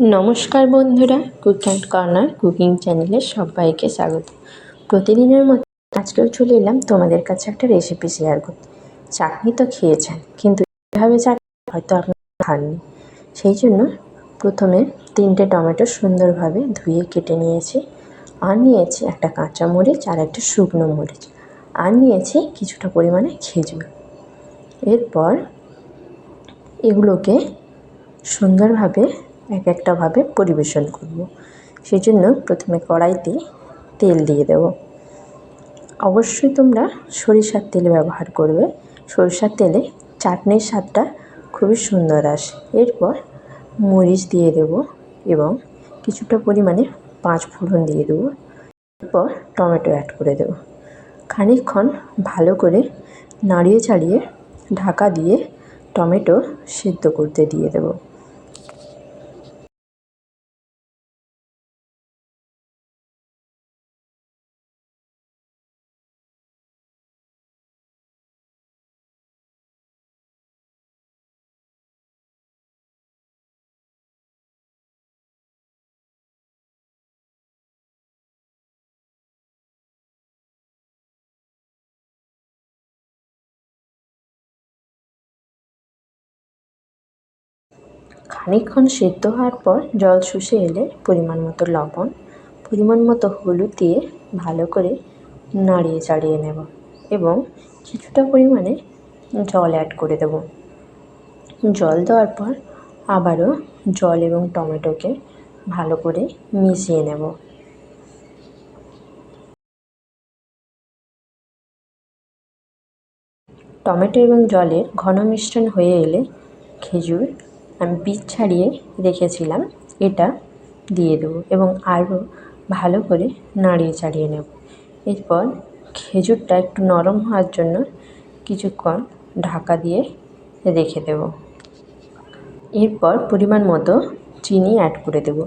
নমস্কার বন্ধুরা cook and corner cooking চ্যানেলে সবাইকে স্বাগত। প্রতিদিনের মতো আজকেও চলে এলাম তোমাদের কাছে একটা রেসিপি শেয়ার করতে। চাটনি তো খেয়েছেন, কিন্তু এভাবে চাটনি হয়তো আপনারা খাননি। সেই জন্য প্রথমে তিনটে টমেটো সুন্দরভাবে ধুয়ে কেটে নিয়েছি, আর নিয়েছি একটা কাঁচা মরিচ আর একটা শুকনো মরিচ, আর নিয়েছি কিছুটা পরিমাণে খেজুর। এরপর এগুলোকে সুন্দরভাবে এক একটাভাবে পরিবেশন করব। সেই জন্য প্রথমে কড়াইতে তেল দিয়ে দেব। অবশ্যই তোমরা সরিষার তেল ব্যবহার করবে। সরিষার তেলে চাটনির স্বাদটা খুবই সুন্দর আসে। এরপর মরিচ দিয়ে দেব এবং কিছুটা পরিমাণে পাঁচ ফোড়ন দিয়ে দেবো। এরপর টমেটো অ্যাড করে দেবো। খানিকক্ষণ ভালো করে নাড়িয়ে চাড়িয়ে ঢাকা দিয়ে টমেটো সিদ্ধ করতে দিয়ে দেবো। খানিকক্ষণ সেদ্ধ হওয়ার পর জল শুষে এলে পরিমাণ মতো লবণ, পরিমাণ মতো হলুদ দিয়ে ভালো করে নাড়িয়ে চাড়িয়ে নেব এবং কিছুটা পরিমাণে জল অ্যাড করে দেব। জল দেওয়ার পর আবারও জল এবং টমেটোকে ভালো করে মিশিয়ে নেব। টমেটো এবং জলের ঘন মিশ্রণ হয়ে এলে খেজুর আমি বীজ ছাড়িয়ে রেখেছিলাম, এটা দিয়ে দেবো এবং আরও ভালো করে নাড়িয়ে চাড়িয়ে নেব। এরপর খেজুরটা একটু নরম হওয়ার জন্য কিছুক্ষণ ঢাকা দিয়ে রেখে দেব। এরপর পরিমাণ মতো চিনি অ্যাড করে দেব।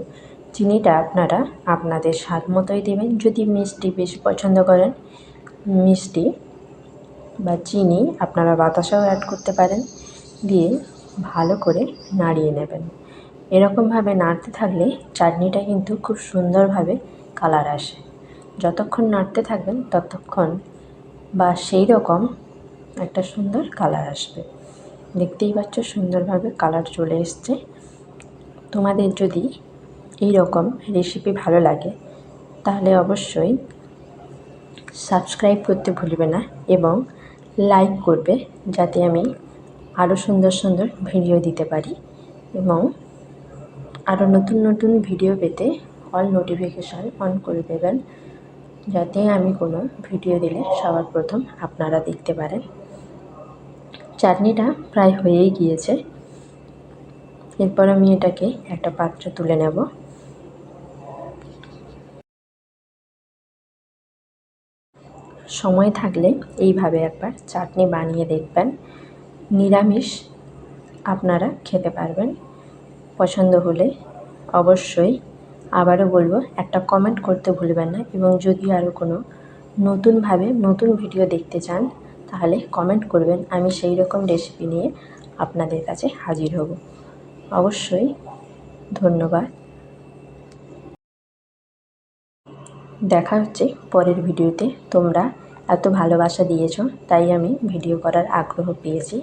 চিনিটা আপনারা আপনাদের স্বাদ মতোই দেবেন, যদি মিষ্টি বেশি পছন্দ করেন। মিষ্টি বা চিনি আপনারা বাতাসাও অ্যাড করতে পারেন। দিয়ে ভালো করে নাড়িয়ে নেবেন। এরকমভাবে নাড়তে থাকলে চাটনিটা কিন্তু খুব সুন্দরভাবে কালার আসে। যতক্ষণ নাড়তে থাকবেন ততক্ষণ বা সেই রকম একটা সুন্দর কালার আসবে। দেখতেই পাচ্ছ সুন্দরভাবে কালার চলে এসছে। তোমাদের যদি এই রকম রেসিপি ভালো লাগে, তাহলে অবশ্যই সাবস্ক্রাইব করতে ভুলবে না এবং লাইক করবে, যাতে আমি আরও সুন্দর সুন্দর ভিডিও দিতে পারি এবং আরও নতুন নতুন ভিডিও পেতে অল নোটিফিকেশান অন করে দেবেন, যাতে আমি কোনো ভিডিও দিলে সবার প্রথম আপনারা দেখতে পারেন। চাটনিটা প্রায় হয়েই গিয়েছে। এরপর আমি এটাকে একটা পাত্রে তুলে নেব। সময় থাকলে এইভাবে একবার চাটনি বানিয়ে দেখবেন। নিরামিষ আপনারা খেতে পারবেন। পছন্দ হলে অবশ্যই আবারও বলব, একটা কমেন্ট করতে ভুলবেন না এবং যদি আরও কোনো নতুনভাবে নতুন ভিডিও দেখতে চান, তাহলে কমেন্ট করবেন। আমি সেই রকম রেসিপি নিয়ে আপনাদের কাছে হাজির হব। অবশ্যই ধন্যবাদ। দেখা হচ্ছে পরের ভিডিওতে তোমরা এত ভালোবাসা দিয়েছ, তাই আমি ভিডিও করার আগ্রহ পেয়েছি।